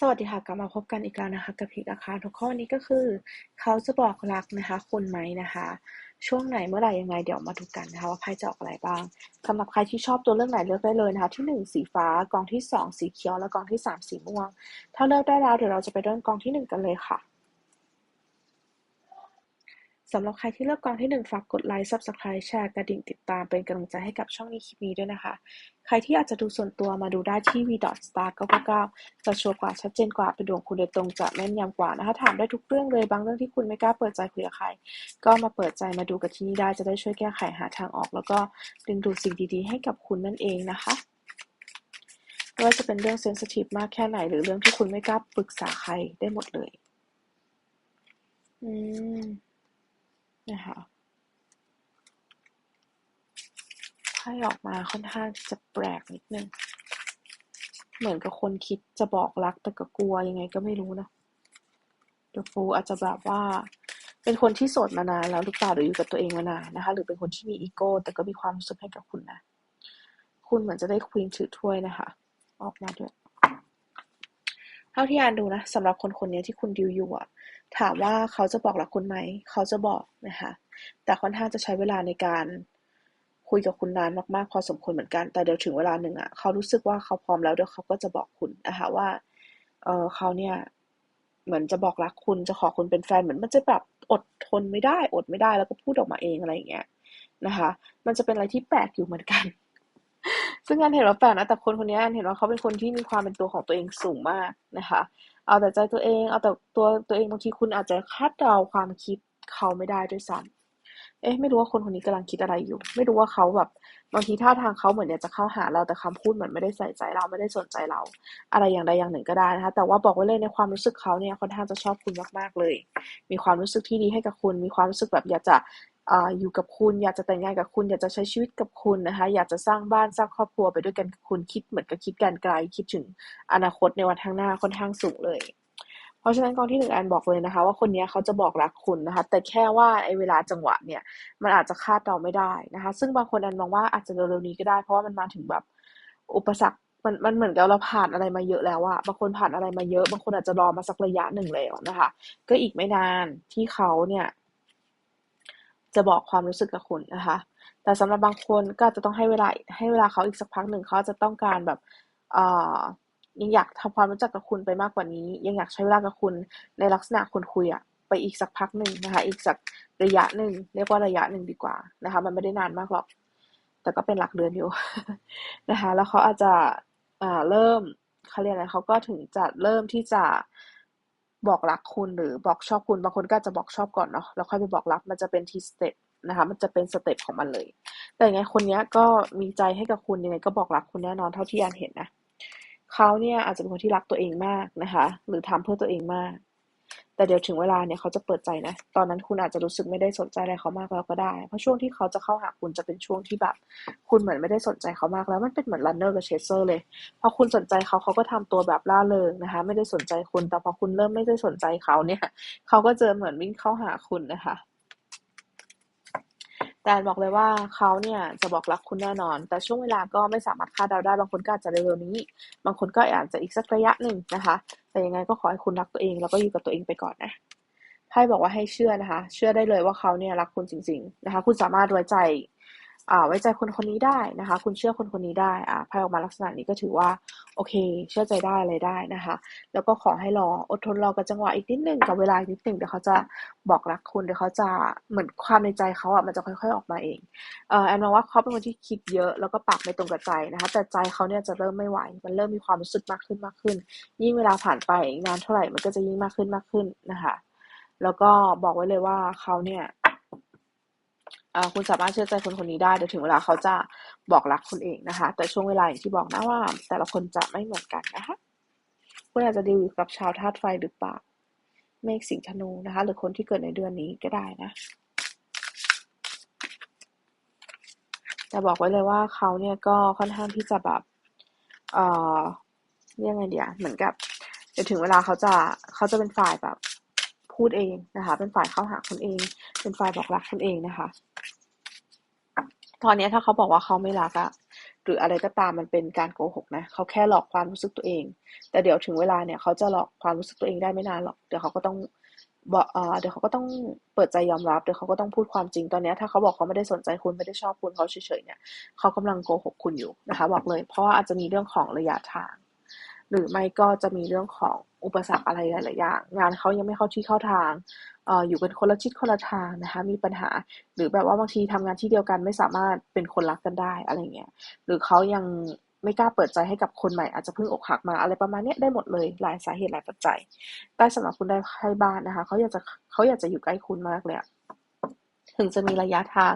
สวัสดีค่ะ กลับมาพบกันอีกแล้วนะคะ กับพิกอาคารทุกข้อนี้ก็คือ เขาจะบอกรักนะคะ คุณไหมนะคะ ช่วงไหนเมื่อไหร่ยังไงเดี๋ยวมาดูกันนะคะ ว่าไพ่จะออกอะไรบ้างสำหรับใครที่ชอบตัวเรื่องไหนเลือกได้เลยนะคะ ที่ 1 สีฟ้ากองที่ 2 สีเขียว และกองที่ 3 สีม่วง ถ้าเลือกได้แล้วเดี๋ยวเราจะไปเริ่มกองที่ 1 กันเลยค่ะ สำหรับใครที่เลือกกองที่ 1 ฝากกดไลค์ Subscribe แชร์กระดิ่งติดตามเป็นกำลังใจให้กับช่องนี้คลิปนี้ด้วยนะคะ ใครที่อยากจะดูส่วนตัวมาดูได้ที่ v.star 999จะชัวร์กว่าชัดเจนกว่าเป็นดวงคุณโดยตรงจะแม่นยำกว่านะคะถามได้ทุกเรื่องเลยบางเรื่องที่คุณไม่กล้าเปิดใจคุยกับใคร ก็มาเปิดใจมาดูกับที่นี่ได้จะได้ช่วยแก้ไขหาทางออก แล้วก็ดึงดูดสิ่งดีๆ ให้กับคุณนั่นเองนะคะไม่ว่าจะเป็นเรื่องเซนซิทีฟมากแค่ไหน หรือเรื่องที่คุณไม่กล้าปรึกษาใครได้หมดเลย อืม นะคะไพ่ออกมาค่อนข้างจะแปลกนิดนึง เหมือนกับคนคิดจะบอกรักแต่ก็กลัวยังไงก็ไม่รู้นะเดอะฟูอาจจะแบบว่า เป็นคนที่โสดมานานแล้วหรือเปล่าหรืออยู่กับตัวเองมานานนะคะ หรือเป็นคนที่มีอีโก้ แต่ก็มีความรู้สึกให้กับคุณนะ คุณเหมือนจะได้ควีนถือถ้วยนะคะ ออกมาด้วย ท่าที่อ่านดูนะสำหรับคนคนนี้ที่คุณดิวอยู่อะถามว่าเขาจะบอกรักคุณไหม เขาจะบอกนะคะ แต่ค่อนข้างจะใช้เวลาในการคุยกับคุณนานมากๆ พอสมควรเหมือนกัน แต่เดี๋ยวถึงเวลาหนึ่งอะเขารู้สึกว่าเขาพร้อมแล้วเดี๋ยวเขาก็จะบอกคุณนะคะว่า เออเขาเนี่ย เหมือนจะบอกรักคุณจะขอคุณเป็นแฟนเหมือนมันจะแบบอดทนไม่ได้ อดไม่ได้แล้วก็พูดออกมาเองอะไรอย่างเงี้ยนะคะ มันจะเป็นอะไรที่แปลกอยู่เหมือนกัน ซึ่งอันเห็นว่าแปลกนะแต่คนคนนี้อันเห็นว่าเขาเป็นคนที่มีความเป็นตัวของตัวเองสูงมากนะคะ เอาแต่ใจตัวเอง เอาแต่ตัวตัวเองบางทีคุณอาจจะคาดเดาความคิดเขาไม่ได้ด้วยซ้ำเอ๊ะไม่รู้ว่าคนคนนี้กำลังคิดอะไรอยู่ ไม่รู้ว่าเขาแบบบางทีท่าทางเขาเหมือนอยากจะเข้าหาเราแต่คำพูดเหมือนไม่ได้ใส่ใจเราไม่ได้สนใจเรา อะไรอย่างใดอย่างหนึ่งก็ได้นะคะ แต่ว่าบอกไว้เลยในความรู้สึกเขาเนี่ยค่อนข้างจะชอบคุณมากๆเลย มีความรู้สึกที่ดีให้กับคุณ มีความรู้สึกแบบอยากจะ อยู่กับคุณ อยากจะแต่งงานกับคุณ อยากจะใช้ชีวิตกับคุณนะคะ อยากจะสร้างบ้านสร้างครอบครัวไปด้วยกันกับคุณคิดเหมือนกับคิดการไกลคิดถึงอนาคตในวันข้างหน้าค่อนข้างสูงเลย เพราะฉะนั้นกองที่หนึ่งแอนบอกเลยนะคะ ว่าคนนี้เขาจะบอกรักคุณนะคะ แต่แค่ว่าไอ้เวลาจังหวะเนี่ย มันอาจจะคาดเดาไม่ได้นะคะ ซึ่งบางคนแอนมองว่าอาจจะเร็วๆนี้ก็ได้ เพราะว่ามันมาถึงแบบอุปสรรคมันมันเหมือนกับเราผ่านอะไรมาเยอะแล้วอะบางคนผ่านอะไรมาเยอะ บางคนอาจจะรอมาสักระยะหนึ่งแล้วนะคะ ก็อีกไม่นานที่เขาเนี่ย จะบอกความรู้สึกกับคุณนะคะ แต่สำหรับบางคนก็จะต้องให้เวลาให้เวลาเขาอีกสักพักหนึ่งเขาจะต้องการแบบยังอยากทำความรู้จักกับคุณไปมากกว่านี้ ยังอยากใช้เวลากับคุณในลักษณะคนคุยอะไปอีกสักพักหนึ่งนะคะ อีกสักระยะหนึ่งเรียกว่าระยะหนึ่งดีกว่านะคะ มันไม่ได้นานมากหรอก แต่ก็เป็นหลักเดือนอยู่นะคะ แล้วเขาอาจจะเริ่มเขาเรียกอะไรเขาก็ถึงจะเริ่มที่จะ บอกรักคุณหรือบอกชอบคุณบางคนก็จะบอกชอบก่อนเนาะแล้วค่อยไปบอกรักมันจะเป็นทีสเต็ปนะคะ มันจะเป็นสเต็ปของมันเลย แต่ยังไงคนนี้ก็มีใจให้กับคุณยังไงก็บอกรักคุณแน่นอนเท่าที่อันเห็นนะเขาเนี่ยอาจจะเป็นคนที่รักตัวเองมากนะคะ หรือทำเพื่อตัวเองมาก แต่เดี๋ยวถึงเวลาเนี่ยเขาจะเปิดใจนะ ตอนนั้นคุณอาจจะรู้สึกไม่ได้สนใจอะไรเขามากแล้วก็ได้ เพราะช่วงที่เขาจะเข้าหาคุณจะเป็นช่วงที่แบบ คุณเหมือนไม่ได้สนใจเขามากแล้ว มันเป็นเหมือนรันเนอร์กับเชสเซอร์เลย พอคุณสนใจเขาเขาก็ทำตัวแบบล่าเริงนะคะ ไม่ได้สนใจคุณ แต่พอคุณเริ่มไม่ได้สนใจเขาเนี่ย เขาก็จะเหมือนวิ่งเข้าหาคุณนะคะ แต่บอกเลยว่าเขาเนี่ยจะบอกรักคุณแน่นอน แต่ช่วงเวลาก็ไม่สามารถคาดเดาได้ บางคนก็อาจจะเร็วๆนี้ บางคนก็อาจจะอีกสักระยะหนึ่งนะคะ แต่ยังไงก็ขอให้คุณรักตัวเอง แล้วก็อยู่กับตัวเองไปก่อนนะไพ่บอกว่าให้เชื่อนะคะ เชื่อได้เลยว่าเขาเนี่ยรักคุณจริง ๆนะคะ คุณสามารถไว้ใจ ไว้ใจคนคนนี้ได้นะคะ คุณเชื่อคนคนนี้ได้อ่าไพ่ออกมาลักษณะนี้ก็ถือว่าโอเค เชื่อใจได้อะไรได้นะคะ แล้วก็ขอให้รออดทนรอกับจังหวะอีกนิดนึงกับเวลาอีกนิดนึงเดี๋ยวเขาจะบอกรักคุณเดี๋ยวเขาจะเหมือนความในใจเขาอะมันจะค่อย ๆออกมาเองเออแอนมองว่าเขาเป็นคนที่คิดเยอะแล้วก็ปากไม่ตรงกับใจนะคะ แต่ใจเขาเนี่ยจะเริ่มไม่ไหว มันเริ่มมีความรู้สึกมากขึ้นมากขึ้น ยิ่งเวลาผ่านไปนานเท่าไหร่มันก็จะยิ่งมากขึ้นมากขึ้นนะคะแล้วก็บอกไว้เลยว่าเขาเนี่ย คุณสามารถเชื่อใจคนคนนี้ได้เดี๋ยวถึงเวลาเขาจะบอกรักคุณเองนะคะ แต่ช่วงเวลาอย่างที่บอกนะว่า แต่ละคนจะไม่เหมือนกันนะคะคุณอาจจะดีลกับชาวธาตุไฟหรือเปล่าเมฆสิงธนูนะคะ หรือคนที่เกิดในเดือนนี้ก็ได้นะแต่บอกไว้เลยว่าเขาเนี่ยก็ค่อนข้างที่จะแบบ เอ่อเรียกไงเดียเหมือนกับเดี๋ยวถึงเวลาเขาจะเขาจะเป็นฝ่ายแบบพูดเองนะคะ เป็นฝ่ายเข้าหาคนเอง เป็นฝ่ายบอกรักคนเองนะคะ ตอนนี้ถ้าเขาบอกว่าเขาไม่รักอะหรืออะไรก็ตามมันเป็นการโกหกนะเขาแค่หลอกความรู้สึกตัวเอง แต่เดี๋ยวถึงเวลาเนี่ยเขาจะหลอกความรู้สึกตัวเองได้ไม่นานหรอกเดี๋ยวเขาก็ต้องบอกเดี๋ยวเขาก็ต้องเปิดใจยอมรับเดี๋ยวเขาก็ต้องพูดความจริงตอนนี้ถ้าเขาบอกเขาไม่ได้สนใจคุณไม่ได้ชอบคุณเขาเฉยๆเนี่ยเขากำลังโกหกคุณอยู่นะคะบอกเลย เพราะว่าอาจจะมีเรื่องของระยะทาง หรือไม่ก็จะมีเรื่องของอุปสรรคอะไรหลายๆอย่าง งานเขายังไม่เข้าที่เข้าทางออยู่กันคนละชิดคนละทางนะคะ มีปัญหา หรือแบบว่าบางทีทำงานที่เดียวกันไม่สามารถเป็นคนรักกันได้อะไรเงี้ย หรือเขายังไม่กล้าเปิดใจให้กับคนใหม่อาจจะเพิ่งอกหักมาอะไรประมาณนี้ได้หมดเลยหลายสาเหตุหลายปัจจัยได้สำหรับคุณได้ให้บ้านนะคะเขาอยากจะเขาอยากจะอยู่ใกล้คุณมากเลย ถึงจะมีระยะทาง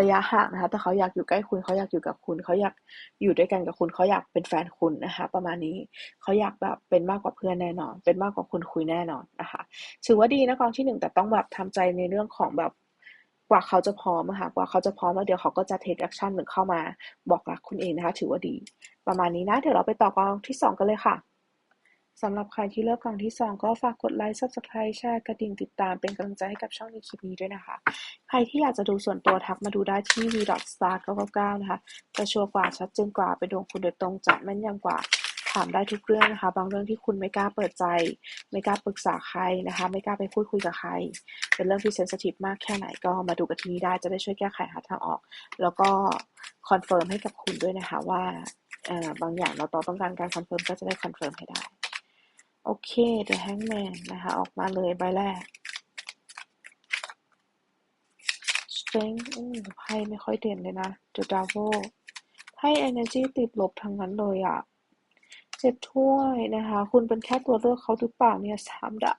ระยะห่างนะคะ แต่เขาอยากอยู่ใกล้คุณเขาอยากอยู่กับคุณ เขาอยากอยู่ด้วยกันกับคุณ เขาอยากเป็นแฟนคุณนะคะ ประมาณนี้เขาอยากแบบเป็นมากกว่าเพื่อนแน่นอน เป็นมากกว่าคุณคุยแน่นอนนะคะถือว่าดีนะกองที่หนึ่งแต่ต้องแบบทำใจในเรื่องของแบบกว่าเขาจะพร้อมค่ะกว่าเขาจะพร้อมแล้วเดี๋ยวเขาก็จะเทคแอคชั่นหรือเข้ามาบอกรักคุณเองนะคะ ถือว่าดี ประมาณนี้นะเดี๋ยวเราไปต่อกองที่2กันเลยค่ะ สำหรับใครที่เลือกกองที่2ก็ฝากกดไลค์ subscribe แชร์กระดิ่งติดตามเป็นกำลังใจให้กับช่องในคลิปนี้ด้วยนะคะ ใครที่อยากจะดูส่วนตัวทักมาดูได้ที่ v.star 999 นะคะ จะชัวร์กว่าชัดเจนกว่าไปดวงคุณโดยตรงจะแม่นยำกว่าถามได้ทุกเรื่องนะคะ บางเรื่องที่คุณไม่กล้าเปิดใจ ไม่กล้าปรึกษาใครนะคะ ไม่กล้าไปพูดคุยกับใคร เป็นเรื่องที่เซนซิทีฟมากแค่ไหนก็มาดูกันที่นี้ได้จะได้ช่วยแก้ไขหาทางออก แล้วก็คอนเฟิร์มให้กับคุณด้วยนะคะว่าบางอย่างเราต้องการการคอนเฟิร์มก็จะได้คอนเฟิร์มให้ได้ โอเค The Hangman นะคะ ออกมาเลยใบแรก Strength ไพ่ไม่ค่อยเด่นเลยนะ The Devil ให้ energy ติดลบทั้งนั้นเลยอะ่ะเจ็ดถ้วยนะคะ คุณเป็นแค่ตัวเลือกเขาหรือเปล่าเนี่ยสามดาบ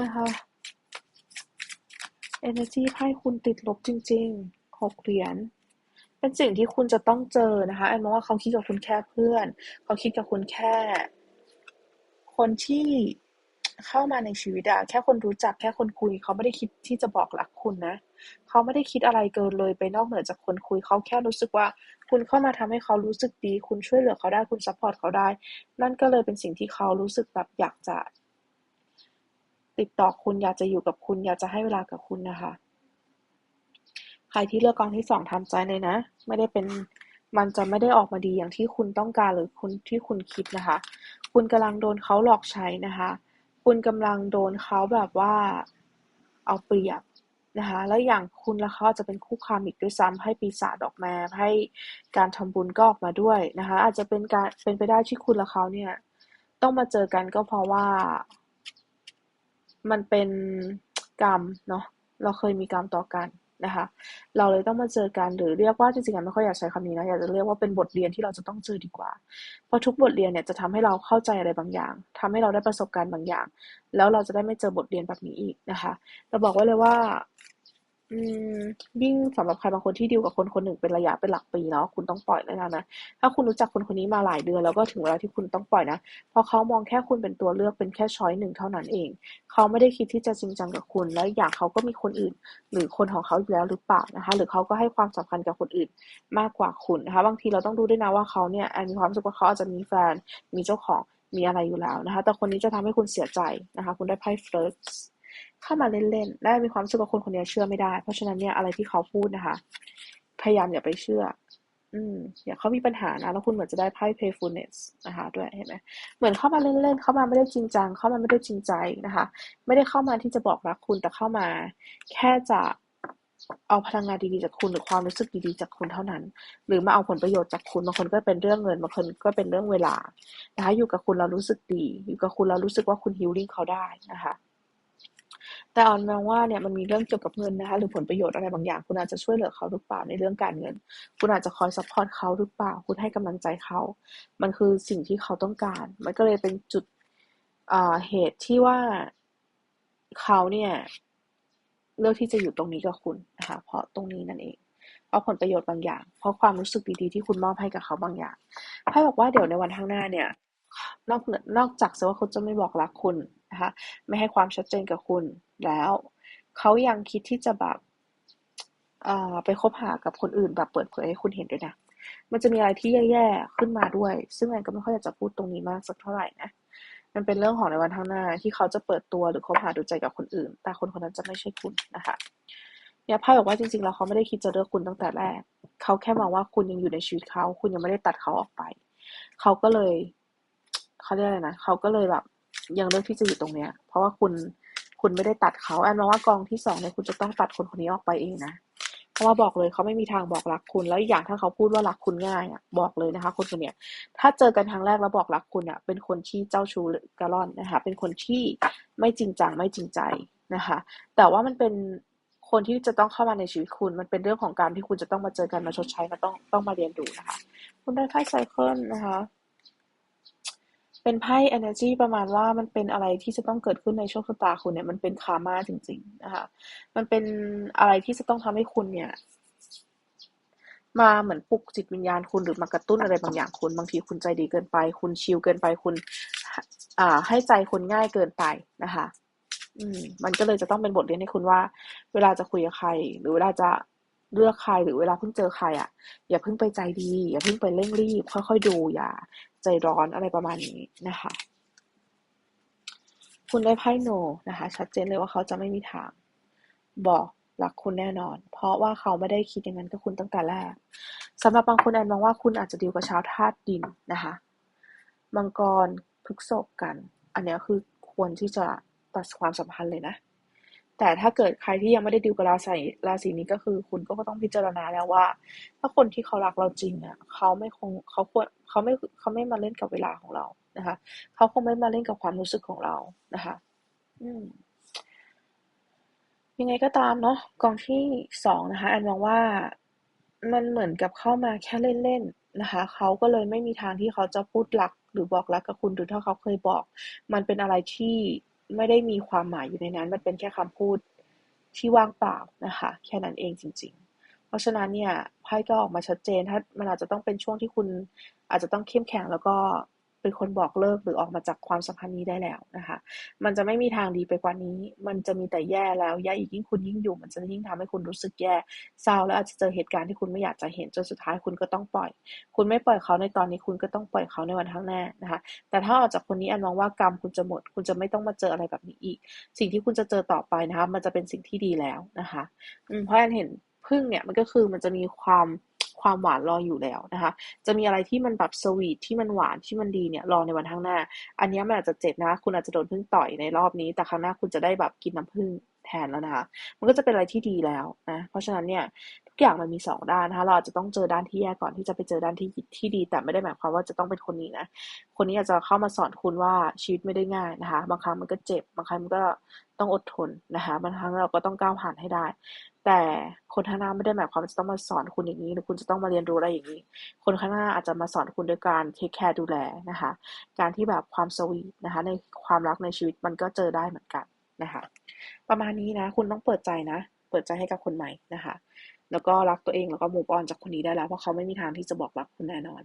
นะคะ energy ไพ่คุณติดลบจริงๆหกเหรียญเป็นสิ่งที่คุณจะต้องเจอนะคะแอนมองว่าเขาคิดกับคุณแค่เพื่อน เขาคิดกับคุณแค่ คนที่เข้ามาในชีวิตอะแค่คนรู้จักแค่คนคุย เขาไม่ได้คิดที่จะบอกรักคุณนะ เขาไม่ได้คิดอะไรเกินเลยไปนอกเหนือจากคนคุย เขาแค่รู้สึกว่าคุณเข้ามาทำให้เขารู้สึกดี คุณช่วยเหลือเขาได้คุณซัพพอร์ตเขาได้ นั่นก็เลยเป็นสิ่งที่เขารู้สึกแบบอยากจะ ติดต่อคุณอยากจะอยู่กับคุณ อยากจะให้เวลากับคุณนะคะ ใครที่เลือกกองที่สองทำใจเลยนะ ไม่ได้เป็นมันจะไม่ได้ออกมาดีอย่างที่คุณต้องการหรือคุณที่คุณคิดนะคะ คุณกำลังโดนเขาหลอกใช้นะคะ คุณกำลังโดนเขาแบบว่าเอาเปรียบนะคะ แล้วอย่างคุณและเขาจะเป็นคู่ความอีกด้วยซ้ำให้ปีศาจออกมาให้การทำบุญก็ออกมาด้วยนะคะ อาจจะเป็นการเป็นไปได้ที่คุณและเขาเนี่ย ต้องมาเจอกันก็เพราะว่า มันเป็นกรรมเนาะเราเคยมีกรรมต่อกัน นะคะ เราเลยต้องมาเจอกันหรือเรียกว่าจริงๆไม่ค่อยอยากใช้คำนี้นะอยากจะเรียกว่าเป็นบทเรียนที่เราจะต้องเจอดีกว่า เพราะทุกบทเรียนเนี่ยจะทำให้เราเข้าใจอะไรบางอย่างทำให้เราได้ประสบการณ์บางอย่าง แล้วเราจะได้ไม่เจอบทเรียนแบบนี้อีกนะคะ เราบอกไว้เลยว่า อืม ยิ่งสำหรับใครบางคนที่ดีลกับคนคนหนึ่งเป็นระยะเป็นหลักปีเนาะคุณต้องปล่อยแน่นอนนะ ถ้าคุณรู้จักคนคนนี้มาหลายเดือนแล้วก็ถึงเวลาที่คุณต้องปล่อยนะ เพราะเขามองแค่คุณเป็นตัวเลือกเป็นแค่ช้อยหนึ่งเท่านั้นเอง เขาไม่ได้คิดที่จะจริงจังกับคุณ แล้วอย่างเขาก็มีคนอื่น หรือคนของเขาอยู่แล้วหรือเปล่านะคะ หรือเขาก็ให้ความสำคัญกับคนอื่นมากกว่าคุณนะคะ บางทีเราต้องดูด้วยนะว่าเขาเนี่ยมีความรู้สึกว่าเขาอาจจะมีแฟน มีเจ้าของ มีอะไรอยู่แล้วนะคะ แต่คนนี้จะทำให้คุณเสียใจนะคะ คุณได้ไพ่เฟิร์ส เข้ามาเล่นๆและมีความรู้สึกว่าคนคนนี้เชื่อไม่ได้ เพราะฉะนั้นเนี่ยอะไรที่เขาพูดนะคะ พยายามอย่าไปเชื่อ อืมอย่าเขามีปัญหานะ แล้วคุณเหมือนจะได้ไพ่ playfulness นะคะ ด้วยเห็นไหมเหมือนเข้ามาเล่นๆ เข้ามาไม่ได้จริงจัง เข้ามาไม่ได้จริงใจนะคะ ไม่ได้เข้ามาที่จะบอกรักคุณ แต่เข้ามา แค่จะเอาพลังงานดีๆจากคุณหรือความรู้สึกดีๆจากคุณเท่านั้น หรือมาเอาผลประโยชน์จากคุณบางคนก็เป็นเรื่องเงินบางคนก็เป็นเรื่องเวลานะคะอยู่กับคุณเรารู้สึกดี อยู่กับคุณเรารู้สึกว่าคุณฮิลลิ่งเขาได้นะคะ แต่ออนมองว่าเนี่ยมันมีเรื่องเกี่ยวกับเงินนะคะหรือผลประโยชน์อะไรบางอย่าง คุณอาจจะช่วยเหลือเขาหรือเปล่าในเรื่องการเงิน คุณอาจจะคอยซัพพอร์ตเขาหรือเปล่า คุณให้กำลังใจเขา มันคือสิ่งที่เขาต้องการ มันก็เลยเป็นจุดเหตุที่ว่าเขาเนี่ยเลือกที่จะอยู่ตรงนี้กับคุณนะคะเพราะตรงนี้นั่นเองเพราะผลประโยชน์บางอย่าง เพราะความรู้สึกดีๆที่คุณมอบให้กับเขาบางอย่างไพ่บอกว่าเดี๋ยวในวันข้างหน้าเนี่ย นอกนอกจากว่าเขาจะไม่บอกรักคุณนะคะ ไม่ให้ความชัดเจนกับคุณแล้ว เขายังคิดที่จะแบบไปคบหากับคนอื่นแบบเปิดเผยให้คุณเห็นด้วยนะ มันจะมีอะไรที่แย่ๆขึ้นมาด้วย ซึ่งแอนก็ไม่ค่อยอยากจะพูดตรงนี้มากสักเท่าไหร่นะ มันเป็นเรื่องของในวันข้างหน้าที่เขาจะเปิดตัวหรือคบหาดูใจกับคนอื่น แต่คนคนนั้นจะไม่ใช่คุณนะคะเนี่ยไพ่บอกว่าจริงๆแล้วเขาไม่ได้คิดจะเลือกคุณตั้งแต่แรก เขาแค่มองว่าคุณยังอยู่ในชีวิตเขา คุณยังไม่ได้ตัดเขาออกไป เขาก็เลย เขาเรียกอะไรนะเขาก็เลยแบบ ยังเลือกที่จะอยู่ตรงเนี้ย เพราะว่าคุณคุณไม่ได้ตัดเขาแอนมองว่ากองที่สองเนี่ยคุณจะต้องตัดคนคนนี้ออกไปเองนะเพราะว่าบอกเลยเขาไม่มีทางบอกรักคุณ แล้วอย่างถ้าเขาพูดว่ารักคุณง่ายอะบอกเลยนะคะ คนคนเนี้ยถ้าเจอกันครั้งแรกแล้วบอกรักคุณอะเป็นคนที่เจ้าชู้กระล่อนนะคะ เป็นคนที่ไม่จริงจังไม่จริงใจนะคะ แต่ว่ามันเป็นคนที่จะต้องเข้ามาในชีวิตคุณ มันเป็นเรื่องของการที่คุณจะต้องมาเจอกันมาชดใช้มาต้องต้องมาเรียนรู้นะคะ คุณได้ไพ่ไซเคิลนะคะ เป็นไพ่ energy ประมาณว่ามันเป็นอะไรที่จะต้องเกิดขึ้นในโชคชะตาคุณเนี่ย มันเป็นคาร์มาจริง ๆ นะคะ มันเป็นอะไรที่จะต้องทำให้คุณเนี่ย มาเหมือนปลุกจิตวิญญาณคุณหรือมากระตุ้นอะไรบางอย่างคุณ บางทีคุณใจดีเกินไป คุณชิลเกินไป คุณ อ่า ให้ใจคุณง่ายเกินไปนะคะ อืม มันก็เลยจะต้องเป็นบทเรียนให้คุณว่า เวลาจะคุยกับใคร หรือเวลาจะ เลือกใครหรือเวลาเพิ่งเจอใครอะ อย่าเพิ่งไปใจดี อย่าเพิ่งไปเร่งรีบ ค่อยๆดู อย่าใจร้อนอะไรประมาณนี้นะคะ คุณได้ไพ่โนนะคะ ชัดเจนเลยว่าเขาจะไม่มีทาง บอกรักคุณแน่นอน เพราะว่าเขาไม่ได้คิดอย่างนั้นกับคุณตั้งแต่แรกสำหรับบางคนแอนมองว่าคุณอาจจะดีลกับชาวธาตุดินนะคะมังกรพฤกษบกัน อันนี้คือควรที่จะตัดความสัมพันธ์เลยนะ แต่ถ้าเกิดใครที่ยังไม่ได้ดิวกับราศีราศีนี้ก็คือ คุณก็ต้องพิจารณาแล้วว่า ถ้าคนที่เขารักเราจริงอะเขาไม่คงเขาควรเขาไม่เขาไม่มาเล่นกับเวลาของเรานะคะเขาคงไม่มาเล่นกับความรู้สึกของเรานะคะ อืมยังไงก็ตามเนาะกองที่สองนะคะแอนมองว่ามันเหมือนกับเข้ามาแค่เล่นๆนะคะเขาก็เลยไม่มีทางที่เขาจะพูดรักหรือบอกรักกับคุณหรือถ้าเขาเคยบอก มันเป็นอะไรที่ ไม่ได้มีความหมายอยู่ในนั้น มันเป็นแค่คำพูดที่ว่างเปล่านะคะ แค่นั้นเองจริง ๆ เพราะฉะนั้นเนี่ยไพ่ก็ออกมาชัดเจนถ้ามันอาจจะต้องเป็นช่วงที่คุณอาจจะต้องเข้มแข็งแล้วก็ เป็นคนบอกเลิกหรือออกมาจากความสัมพันธ์นี้ได้แล้วนะคะ มันจะไม่มีทางดีไปกว่านี้ มันจะมีแต่แย่แล้วแย่อีกยิ่งคุณยิ่งอยู่ มันจะยิ่งทำให้คุณรู้สึกแย่เศร้าแล้วอาจจะเจอเหตุการณ์ที่คุณไม่อยากจะเห็นจนสุดท้ายคุณก็ต้องปล่อย คุณไม่ปล่อยเขาในตอนนี้คุณก็ต้องปล่อยเขาในวันข้างหน้านะคะ แต่ถ้าออกจากคนนี้อันมองว่ากรรมคุณจะหมด คุณจะไม่ต้องมาเจออะไรแบบนี้อีก สิ่งที่คุณจะเจอต่อไปนะคะ มันจะเป็นสิ่งที่ดีแล้วนะคะเพราะอันเห็นพึ่งเนี่ยมันก็คือมันจะมีความ ความหวานรออยู่แล้วนะคะ จะมีอะไรที่มันแบบสวีทที่มันหวานที่มันดีเนี่ยรอในวันข้างหน้า อันนี้มันอาจจะเจ็บนะ คุณอาจจะโดนพึ่งต่อยในรอบนี้ แต่ครั้งหน้าคุณจะได้แบบกินน้ำพึ่งแทนแล้วนะคะ มันก็จะเป็นอะไรที่ดีแล้วนะ เพราะฉะนั้นเนี่ย อย่างมันมีสองด้านนะคะเราอาจจะต้องเจอด้านที่แย่ก่อนที่จะไปเจอด้านที่ที่ดี แต่ไม่ได้หมายความว่าจะต้องเป็นคนนี้นะ คนนี้อาจจะเข้ามาสอนคุณว่าชีวิตไม่ได้ง่ายนะคะ บางครั้งมันก็เจ็บบางครั้งมันก็ต้องอดทนนะคะบางครั้งเราก็ต้องก้าวผ่านให้ได้ แต่คนข้างหน้าไม่ได้หมายความว่าจะต้องมาสอนคุณอย่างนี้หรือคุณจะต้องมาเรียนรู้อะไรอย่างนี้ คนข้างหน้าอาจจะมาสอนคุณด้วยการเทคแคร์ดูแลนะคะ การที่แบบความสวีทนะคะ ในความรักในชีวิตมันก็เจอได้เหมือนกันนะคะ ประมาณนี้นะ คุณต้องเปิดใจนะ เปิดใจให้กับคนใหม่นะคะ แล้วก็รักตัวเองแล้วก็มูฟออนจากคนนี้ได้แล้ว เพราะเขาไม่มีทางที่จะบอกรักคุณแน่นอน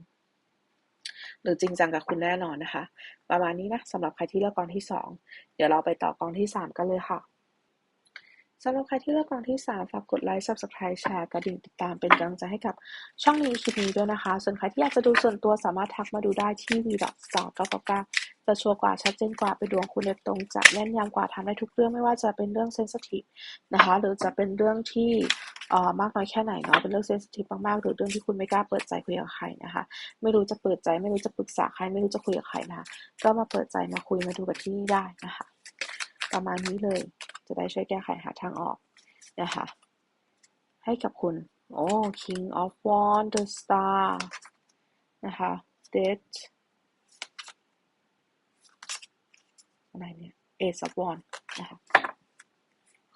หรือจริงจังกับคุณแน่นอนนะคะ ประมาณนี้นะสำหรับใครที่เลือกกองที่สองเดี๋ยวเราไปต่อกองที่สามกันเลยค่ะสำหรับใครที่เลือกกองที่ 3 ฝากกดไลค์ Subscribe แชร์กระดิ่งติดตามเป็นกำลังใจให้กับช่องนี้คลิปนี้ด้วยนะคะ ส่วนใครที่อยากจะดูส่วนตัวสามารถทักมาดูได้ที่ v s t a r 999 จะชัวร์กว่าชัดเจนกว่าไปดวงคุณโดยตรงจะแน่นยำกว่าทำได้ทุกเรื่องไม่ว่าจะเป็นเรื่องเซนซิทีฟนะคะหรือจะเป็นเรื่องที่เออมากน้อยแค่ไหนเนาะเป็นเรื่องเซนซิทีฟมากๆหรือเรื่องที่คุณไม่กล้าเปิดใจคุยกับใครนะคะ ไม่รู้จะเปิดใจไม่รู้จะปรึกษาใครไม่รู้จะคุยกับใครนะคะก็มาเปิดใจมาคุยมาดูกับที่นี่ได้นะคะประมาณนี้เลยจะได้ช่วยแก้ไขหาทางออกนะคะให้กับคุณโอ้ King of Wands the Star นะคะ Death อะไรเนี่ย Ace of Wands นะคะ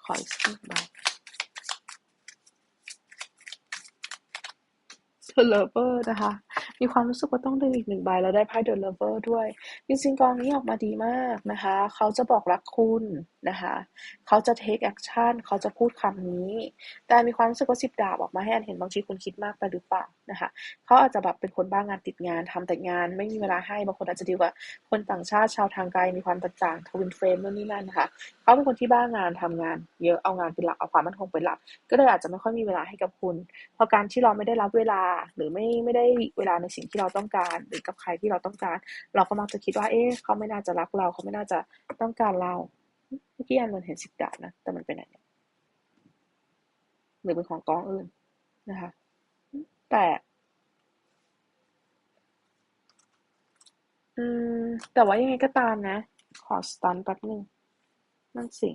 ขออีกสักใบ The Lover นะคะ มีความรู้สึกว่าต้องดึงอีกหนึ่งใบแล้วได้ไพ่ The Lover ด้วย จริงๆกองนี้ออกมาดีมากนะคะ เขาจะบอกรักคุณนะคะเขาจะ take action เขาจะพูดคำนี้ แต่มีความรู้สึกว่าสิบดาบออกมาให้อันเห็นบางทีคุณคิดมากไปหรือเปล่านะคะเขาอาจจะแบบเป็นคนบ้างงานติดงานทำแต่งาน ไม่มีเวลาให้บางคนอาจจะดีกว่าคนต่างชาติชาวทางไกลมีความต่างทวินเฟรมนู่นนี่นั่นนะคะเขาเป็นคนที่บ้างงานทำงาน เยอะเอางานเป็นหลักเอาความมั่นคงเป็นหลัก ก็เลยอาจจะไม่ค่อยมีเวลาให้กับคุณเพราะการที่เราไม่ได้รับเวลาหรือไม่ไม่ได้เวลาในสิ่งที่เราต้องการ หรือกับใครที่เราต้องการ เราก็มักจะคิดว่าเอ๊ะเขาไม่น่าจะรักเราเขาไม่น่าจะต้องการเรา เมื่อกี้อันมันเห็นสิบดาบนะ แต่มันเป็นอะไรหรือเป็นของกองอื่นนะคะ แต่อืม แต่ว่ายังไงก็ตามนะ ขอสตันแป๊บนึง นั่นสิ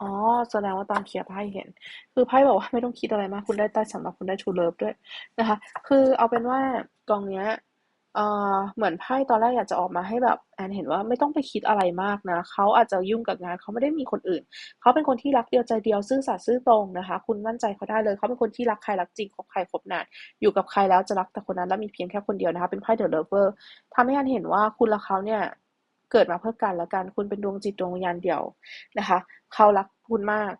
อ๋อ แสดงว่าตอนเคลียร์ไพ่เห็น คือไพ่บอกว่าไม่ต้องคิดอะไรมาก คุณได้ใต้สำหรับคุณได้ทูเลิฟด้วยนะคะ คือเอาเป็นว่ากองเนี้ย เอ่อ เหมือนไพ่ตอนแรกอยากจะออกมาให้แบบแอนเห็นว่าไม่ต้องไปคิดอะไรมากนะ เขาอาจจะยุ่งกับงาน เขาไม่ได้มีคนอื่น เขาเป็นคนที่รักเดียวใจเดียวซื่อสัตย์ซื่อตรงนะคะ คุณมั่นใจเขาได้เลย เขาเป็นคนที่รักใครรักจริงคบใครคบนาน อยู่กับใครแล้วจะรักแต่คนนั้นและมีเพียงแค่คนเดียวนะคะ เป็นไพ่เดอะเลเวอร์ทำให้แอนเห็นว่าคุณและเขาเนี่ยเกิดมาเพื่อกันและกัน คุณเป็นดวงจิตดวงวิญญาณเดียวนะคะ เขารักคุณมาก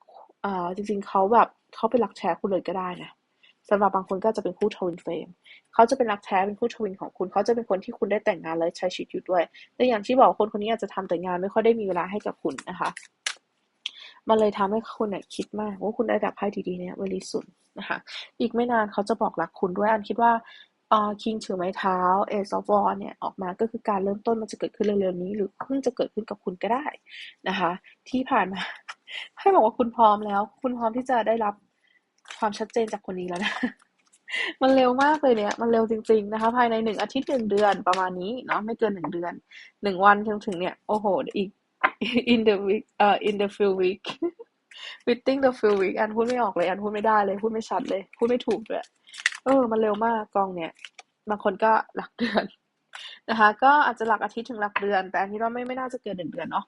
อ่าจริง ๆ เขาแบบเขาเป็นรักแท้คุณเลยก็ได้นะ สำหรับบางคนก็จะเป็นคู่ทวินเฟรมเขาจะเป็นรักแท้เป็นคู่ทวินของคุณ เขาจะเป็นคนที่คุณได้แต่งงานและใช้ชีวิตอยู่ด้วย แต่อย่างที่บอกคนคนนี้อาจจะทำแต่งานไม่ค่อยได้มีเวลาให้กับคุณนะคะ มันเลยทำให้คุณเนี่ยคิดมากว่าคุณได้ดับไพ่ดีๆเนี่ยเวลีสุดนะคะ อีกไม่นานเขาจะบอกรักคุณด้วย อันคิดว่าอ่าคิงถือไม้เท้าเอซอฟวอเนี่ยออกมาก็คือการเริ่มต้นมันจะเกิดขึ้นเร็วๆนี้ หรือเพิ่งจะเกิดขึ้นกับคุณก็ได้นะคะ ที่ผ่านมาให้บอกว่าคุณพร้อมแล้ว คุณพร้อมที่จะได้รับ ความชัดเจนจากคนนี้แล้วนะ มันเร็วมากเลยเนี่ย มันเร็วจริง ๆนะคะ ภายในหนึ่งอาทิตย์หนึ่งเดือนประมาณนี้เนาะไม่เกินหนึ่งเดือนหนึ่งวันจนถึงเนี่ย โอ้โห อีก in the week เอ่อ in the few week within the few week อันพูดไม่ออกเลย อันพูดไม่ได้เลย พูดไม่ชัดเลย พูดไม่ถูกเลยเออ มันเร็วมากกองเนี่ย บางคนก็หลักเดือนนะคะ ก็อาจจะหลักอาทิตย์ถึงหลักเดือน แต่อันนี้ว่าไม่ไม่น่าจะเกินหนึ่งเดือนเนาะ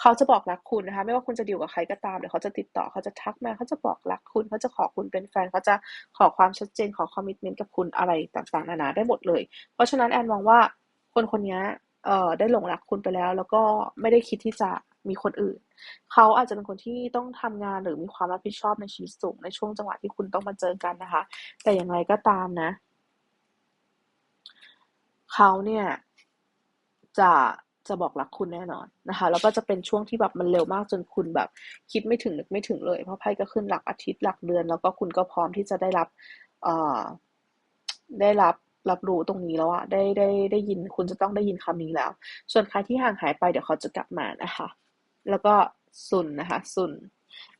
เขาจะบอกรักคุณนะคะ ไม่ว่าคุณจะดีลกับใครก็ตามเดี๋ยวเขาจะติดต่อเขาจะทักมาเขาจะบอกรักคุณเขาจะขอคุณเป็นแฟนเขาจะขอความชัดเจนขอคอมมิชเมนต์กับคุณอะไรต่างๆนานาได้หมดเลย เพราะฉะนั้นแอนมองว่าคนคนนี้เอ่อได้หลงรักคุณไปแล้ว แล้วก็ไม่ได้คิดที่จะมีคนอื่น เขาอาจจะเป็นคนที่ต้องทำงานหรือมีความรับผิดชอบในชีวิตสูงในช่วงจังหวะที่คุณต้องมาเจอกันนะคะ แต่อย่างไรก็ตามนะ เขาเนี่ยจะ จะบอกรักคุณแน่นอนนะคะแล้วก็จะเป็นช่วงที่แบบมันเร็วมากจนคุณแบบ คิดไม่ถึงนึกไม่ถึงเลย เพราะไพ่ก็ขึ้นหลักอาทิตย์หลักเดือน แล้วก็คุณก็พร้อมที่จะได้รับเอ่อได้รับรับรู้ตรงนี้แล้วอะได้ได้ได้ยินคุณจะต้องได้ยินคำนี้แล้ว ส่วนใครที่ห่างหายไปเดี๋ยวเขาจะกลับมานะคะ แล้วก็สุนนะคะ สุน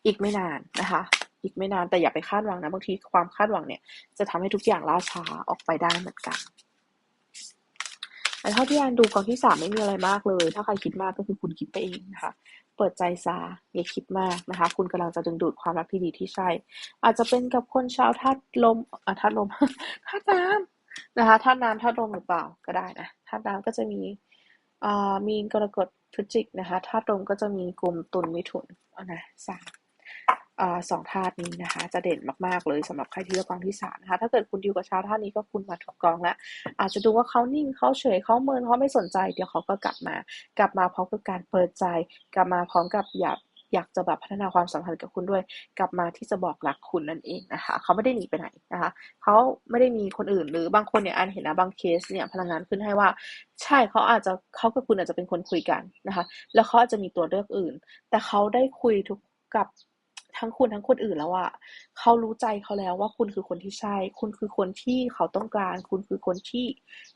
อีกไม่นานนะคะ อีกไม่นานแต่อย่าไปคาดหวังนะบางทีความคาดหวังเนี่ย จะทำให้ทุกอย่างล่าช้าออกไปได้เหมือนกัน แต่เท่าที่แอนดูกองที่สามไม่มีอะไรมากเลย ถ้าใครคิดมากก็คือคุณคิดไปเองนะคะ เปิดใจซาอย่าคิดมากนะคะ คุณกำลังจะดึงดูดความรักที่ดีที่ใช่ อาจจะเป็นกับคนชาวธาตุลมอะธาตุลมธาตุน้ำนะคะธาตุน้ำธาตุลมหรือเปล่าก็ได้นะธาตุน้ำก็จะมีอ่ามีกรกฎพฤศจิกนะคะธาตุลมก็จะมีกลุ่มตุลมิถุนอะนะสาม สองธาตุนี้นะคะ จะเด่นมากๆเลยสำหรับใครที่เลือกกองที่สามนะคะถ้าเกิดคุณดิวกับชาวธาตุนี้ก็คุณมาถูกกองแล้วอาจจะดูว่าเขานิ่งเขาเฉยเขาเมินเขาไม่สนใจเดี๋ยวเขาก็กลับมา กลับมาพร้อมกับการเปิดใจ กลับมาพร้อมกับอยากอยากจะแบบพัฒนาความสัมพันธ์กับคุณด้วย กลับมาที่จะบอกรักคุณนั่นเองนะคะ เขาไม่ได้หนีไปไหนนะคะเขาไม่ได้มีคนอื่นหรือบางคนเนี่ยอันเห็นนะบางเคสเนี่ยพลังงานขึ้นให้ว่า ใช่เขาอาจจะเขากับคุณอาจจะเป็นคนคุยกันนะคะ แล้วเขาอาจจะมีตัวเลือกอื่น แต่เขาได้คุยทุกกับ ทั้งคุณทั้งคนอื่นแล้วอะเขารู้ใจเขาแล้วว่าคุณคือคนที่ใช่ คุณคือคนที่เขาต้องการ คุณคือคนที่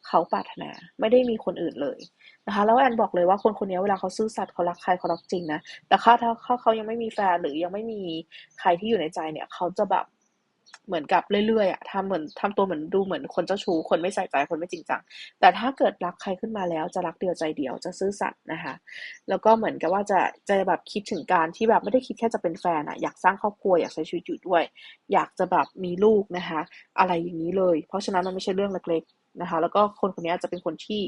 เขาปรารถนา ไม่ได้มีคนอื่นเลยนะคะ แล้วแอนบอกเลยว่าคนคนนี้เวลาเขาซื่อสัตย์เขารักใครเขารักจริงนะ แต่ถ้าถ้าเขายังไม่มีแฟนหรือยังไม่มีใครที่อยู่ในใจเนี่ย เขาจะแบบ เหมือนกับเรื่อยๆอะทำเหมือนทำตัวเหมือนดูเหมือนคนเจ้าชู้คนไม่ใส่ใจคนไม่จริงจังแต่ถ้าเกิดรักใครขึ้นมาแล้วจะรักเดียวใจเดียวจะซื่อสัตย์นะคะ แล้วก็เหมือนกับว่าจะจะแบบคิดถึงการที่แบบไม่ได้คิดแค่จะเป็นแฟนอะอยากสร้างครอบครัวอยากใช้ชีวิตอยู่ด้วย อยากจะแบบมีลูกนะคะ อะไรอย่างนี้เลย เพราะฉะนั้นมันไม่ใช่เรื่องเล็กๆนะคะ แล้วก็คนคนนี้จะเป็นคนที่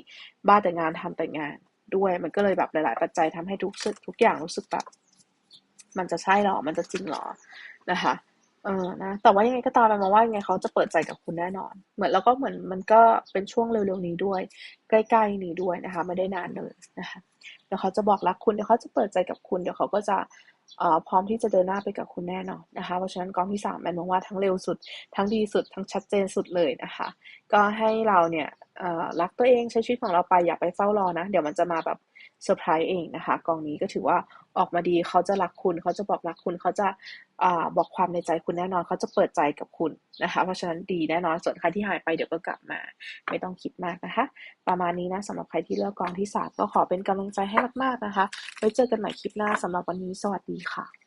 บ้าแต่งานทำแต่งานด้วย มันก็เลยแบบหลาย ๆ ปัจจัยทำให้ทุกทุกอย่างรู้สึกแบบมันจะใช่หรอ มันจะจริงหรอนะคะ เออนะ แต่ว่ายังไงก็ตามมันมองว่ายังไงเขาจะเปิดใจกับคุณแน่นอน เหมือนแล้วก็เหมือนมันก็เป็นช่วงเร็วๆนี้ด้วย ใกล้ๆนี้ด้วยนะคะ ไม่ได้นานเลยนะคะเดี๋ยวเขาจะบอกรักคุณเดี๋ยวเขาจะเปิดใจกับคุณเดี๋ยวเขาก็จะอ่าพร้อมที่จะเดินหน้าไปกับคุณแน่นอนนะคะ เพราะฉะนั้นกองที่สามแมนมองว่าทั้งเร็วสุด ทั้งดีสุด ทั้งชัดเจนสุดเลยนะคะ ก็ให้เราเนี่ยรักตัวเองใช้ชีวิตของเราไปอย่าไปเฝ้ารอนะ เดี๋ยวมันจะมาแบบเซอร์ไพรส์เองนะคะ กองนี้ก็ถือว่า ออกมาดี เขาจะรักคุณ เขาจะบอกรักคุณ เขาจะอบอกความในใจคุณแน่นอน เขาจะเปิดใจกับคุณนะคะ เพราะฉะนั้นดีแน่นอน ส่วนใครที่หายไปเดี๋ยวก็กลับมา ไม่ต้องคิดมากนะคะ ประมาณนี้นะสำหรับใครที่เลือกกองที่สามก็ขอเป็นกำลังใจให้มากๆนะคะ ไว้เจอกันใหม่คลิปหน้าสำหรับวันนี้สวัสดีค่ะ